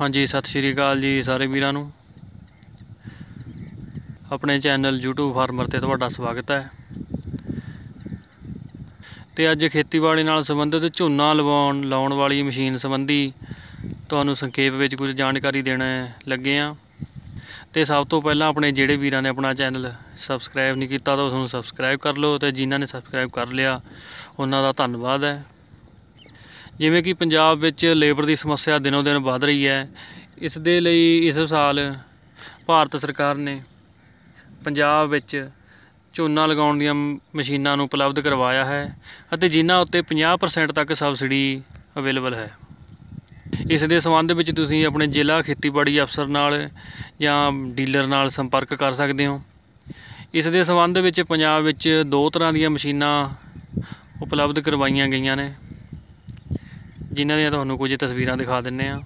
ਹਾਂਜੀ, ਸਤਿ ਸ਼੍ਰੀ ਅਕਾਲ ਜੀ ਸਾਰੇ ਵੀਰਾਂ ਨੂੰ। ਆਪਣੇ ਚੈਨਲ YouTube ਫਾਰਮਰ ਤੇ ਤੁਹਾਡਾ ਸਵਾਗਤ ਹੈ। ਤੇ ਅੱਜ ਖੇਤੀਬਾੜੀ ਨਾਲ ਸੰਬੰਧਿਤ ਝੋਨਾ ਲਵਾਉਣ, ਲਾਉਣ ਵਾਲੀ ਮਸ਼ੀਨ ਸੰਬੰਧੀ ਤੁਹਾਨੂੰ ਸੰਖੇਪ ਵਿੱਚ ਕੁਝ ਜਾਣਕਾਰੀ ਦੇਣ ਲੱਗੇ ਆ ਤੇ ਸਭ ਤੋਂ ਪਹਿਲਾਂ ਆਪਣੇ ਜਿਹੜੇ ਵੀਰਾਂ ਨੇ ਆਪਣਾ ਚੈਨਲ ਸਬਸਕ੍ਰਾਈਬ ਨਹੀਂ ਕੀਤਾ ਤਾਂ ਉਸ ਨੂੰ ਸਬਸਕ੍ਰਾਈਬ ਕਰ ਲਓ ਤੇ ਜਿਨ੍ਹਾਂ ਨੇ ਸਬਸਕ੍ਰਾਈਬ ਕਰ ਲਿਆ, ਉਹਨਾਂ ਦਾ ਧੰਨਵਾਦ ਹੈ। ਜਿਵੇਂ ਕਿ ਪੰਜਾਬ ਵਿੱਚ ਲੇਬਰ ਦੀ ਸਮੱਸਿਆ ਦਿਨੋ ਦਿਨ ਵੱਧ ਰਹੀ ਹੈ, ਇਸ ਦੇ ਲਈ ਇਸ ਸਾਲ ਭਾਰਤ ਸਰਕਾਰ ਨੇ ਪੰਜਾਬ ਵਿੱਚ ਝੋਨਾ ਲਗਾਉਣ ਦੀਆਂ ਮਸ਼ੀਨਾਂ ਨੂੰ ਉਪਲਬਧ ਕਰਵਾਇਆ ਹੈ ਅਤੇ ਜਿਨ੍ਹਾਂ ਉੱਤੇ 50% ਤੱਕ ਸਬਸਿਡੀ ਅਵੇਲੇਬਲ ਹੈ। ਇਸ ਦੇ ਸੰਬੰਧ ਵਿੱਚ ਤੁਸੀਂ ਆਪਣੇ ਜ਼ਿਲ੍ਹਾ ਖੇਤੀਬਾੜੀ ਅਫਸਰ ਨਾਲ ਜਾਂ ਡੀਲਰ ਨਾਲ ਸੰਪਰਕ ਕਰ ਸਕਦੇ ਹੋ। ਇਸ ਦੇ ਸੰਬੰਧ ਵਿੱਚ ਪੰਜਾਬ ਵਿੱਚ ਦੋ ਤਰ੍ਹਾਂ ਦੀਆਂ ਮਸ਼ੀਨਾਂ ਉਪਲਬਧ ਕਰਵਾਈਆਂ ਗਈਆਂ ਨੇ। ਜਿਨ੍ਹਾਂ ਦੀਆਂ ਤੁਹਾਨੂੰ ਕੁਝ ਤਸਵੀਰਾਂ ਦਿਖਾ ਦਿੰਨੇ ਆ।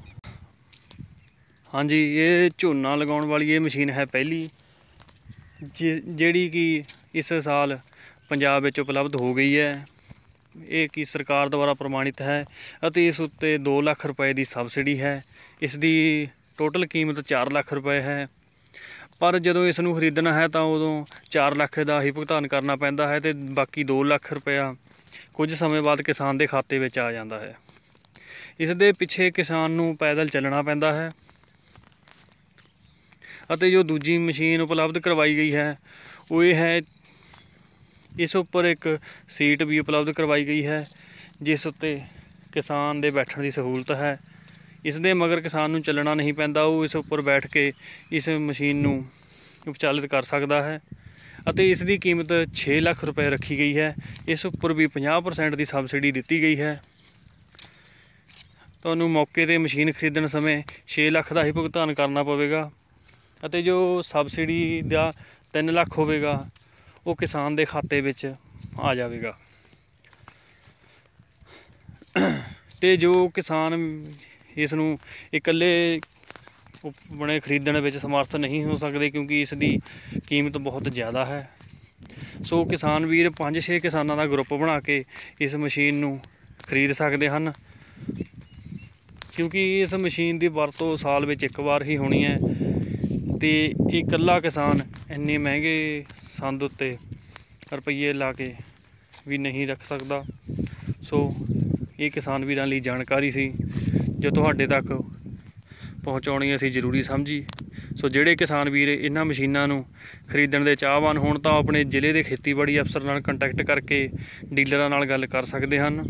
ਹਾਂਜੀ, ਇਹ ਝੋਨਾ ਲਗਾਉਣ ਵਾਲੀ ਇਹ ਮਸ਼ੀਨ ਹੈ ਪਹਿਲੀ, ਜਿ- ਜਿਹੜੀ ਕਿ ਇਸ ਸਾਲ ਪੰਜਾਬ ਵਿੱਚ ਉਪਲਬਧ ਹੋ ਗਈ ਹੈ। ਇਹ ਕੀ ਸਰਕਾਰ ਦੁਆਰਾ ਪ੍ਰਮਾਣਿਤ ਹੈ ਅਤੇ ਇਸ ਉੱਤੇ 2 ਲੱਖ ਰੁਪਏ ਦੀ ਸਬਸਿਡੀ ਹੈ। ਇਸ ਦੀ ਟੋਟਲ ਕੀਮਤ 4 ਲੱਖ ਰੁਪਏ ਹੈ। ਪਰ ਜਦੋਂ ਇਸ ਨੂੰ ਖਰੀਦਣਾ ਹੈ ਤਾਂ ਉਦੋਂ 4 ਲੱਖ ਦਾ ਹੀ ਭੁਗਤਾਨ ਕਰਨਾ ਪੈਂਦਾ ਹੈ ਤੇ ਬਾਕੀ 2 ਲੱਖ ਰੁਪਇਆ ਕੁਝ ਸਮੇਂ ਬਾਅਦ ਕਿਸਾਨ ਦੇ ਖਾਤੇ ਵਿੱਚ ਆ ਜਾਂਦਾ ਹੈ। ਇਸ ਦੇ ਪਿੱਛੇ ਕਿਸਾਨ ਨੂੰ ਪੈਦਲ ਚੱਲਣਾ ਪੈਂਦਾ ਹੈ ਅਤੇ ਜੋ ਦੂਜੀ ਮਸ਼ੀਨ ਉਪਲਬਧ ਕਰਵਾਈ ਗਈ ਹੈ, ਉਹ ਇਹ ਹੈ, ਇਸ ਉੱਪਰ ਇੱਕ ਸੀਟ ਵੀ ਉਪਲਬਧ ਕਰਵਾਈ ਗਈ ਹੈ, ਜਿਸ ਉੱਤੇ ਕਿਸਾਨ ਦੇ ਬੈਠਣ ਦੀ ਸਹੂਲਤ ਹੈ। ਇਸ ਦੇ ਮਗਰ ਕਿਸਾਨ ਨੂੰ ਚੱਲਣਾ ਨਹੀਂ ਪੈਂਦਾ, ਉਹ ਇਸ ਉੱਪਰ ਬੈਠ ਕੇ ਇਸ ਮਸ਼ੀਨ ਨੂੰ ਉਪਚਾਲਿਤ ਕਰ ਸਕਦਾ ਹੈ ਅਤੇ ਇਸ ਦੀ ਕੀਮਤ 6 ਲੱਖ ਰੁਪਏ ਰੱਖੀ ਗਈ ਹੈ। ਇਸ ਉੱਪਰ ਵੀ 50% ਦੀ ਸਬਸਿਡੀ ਦਿੱਤੀ ਗਈ ਹੈ। ਤੁਹਾਨੂੰ ਮੌਕੇ ਤੇ ਮਸ਼ੀਨ ਖਰੀਦਣ ਸਮੇਂ 6 ਲੱਖ ਦਾ ਹੀ ਭੁਗਤਾਨ ਕਰਨਾ ਪਵੇਗਾ ਅਤੇ ਜੋ ਸਬਸਿਡੀ ਦਾ 3 ਲੱਖ ਹੋਵੇਗਾ, ਉਹ ਕਿਸਾਨ ਦੇ ਖਾਤੇ ਵਿੱਚ ਆ ਜਾਵੇਗਾ। ਤੇ ਜੋ ਕਿਸਾਨ ਇਸ ਨੂੰ ਇਕੱਲੇ ਆਪਣੇ ਖਰੀਦਣ ਵਿੱਚ ਸਮਰਥ ਨਹੀਂ ਹੋ ਸਕਦੇ ਕਿਉਂਕਿ ਇਸ ਦੀ ਕੀਮਤ ਬਹੁਤ ਜ਼ਿਆਦਾ ਹੈ। ਸੋ ਕਿਸਾਨ ਵੀਰ 5-6 ਕਿਸਾਨਾਂ ਦਾ ਗਰੁੱਪ ਬਣਾ ਕੇ ਇਸ ਮਸ਼ੀਨ ਨੂੰ ਖਰੀਦ ਸਕਦੇ ਹਨ। ਕਿਉਂਕਿ ਇਸ ਮਸ਼ੀਨ ਦੀ ਵਰਤੋਂ ਸਾਲ ਵਿੱਚ ਇੱਕ ਵਾਰ ਹੀ ਹੋਣੀ ਹੈ ਤੇ ਇਹ ਇਕੱਲਾ ਕਿਸਾਨ ਇੰਨੇ ਮਹਿੰਗੇ ਸੰਦ ਉੱਤੇ ਰੁਪਈਏ ਲਾ ਕੇ ਵੀ ਨਹੀਂ ਰੱਖ ਸਕਦਾ। ਸੋ ਇਹ ਕਿਸਾਨ ਵੀਰਾਂ ਲਈ ਜਾਣਕਾਰੀ ਸੀ, ਜੋ ਤੁਹਾਡੇ ਤੱਕ ਪਹੁੰਚਾਉਣੀ ਅਸੀਂ ਜ਼ਰੂਰੀ ਸਮਝੀ। ਸੋ ਜਿਹੜੇ ਕਿਸਾਨ ਵੀਰ ਇਹਨਾਂ ਮਸ਼ੀਨਾਂ ਨੂੰ ਖਰੀਦਣ ਦੇ ਚਾਹਵਾਨ ਹੋਣ ਤਾਂ ਉਹ ਆਪਣੇ ਜ਼ਿਲ੍ਹੇ ਦੇ ਖੇਤੀਬਾੜੀ ਅਫਸਰ ਨਾਲ ਕੰਟੈਕਟ ਕਰਕੇ ਡੀਲਰਾਂ ਨਾਲ ਗੱਲ ਕਰ ਸਕਦੇ ਹਨ।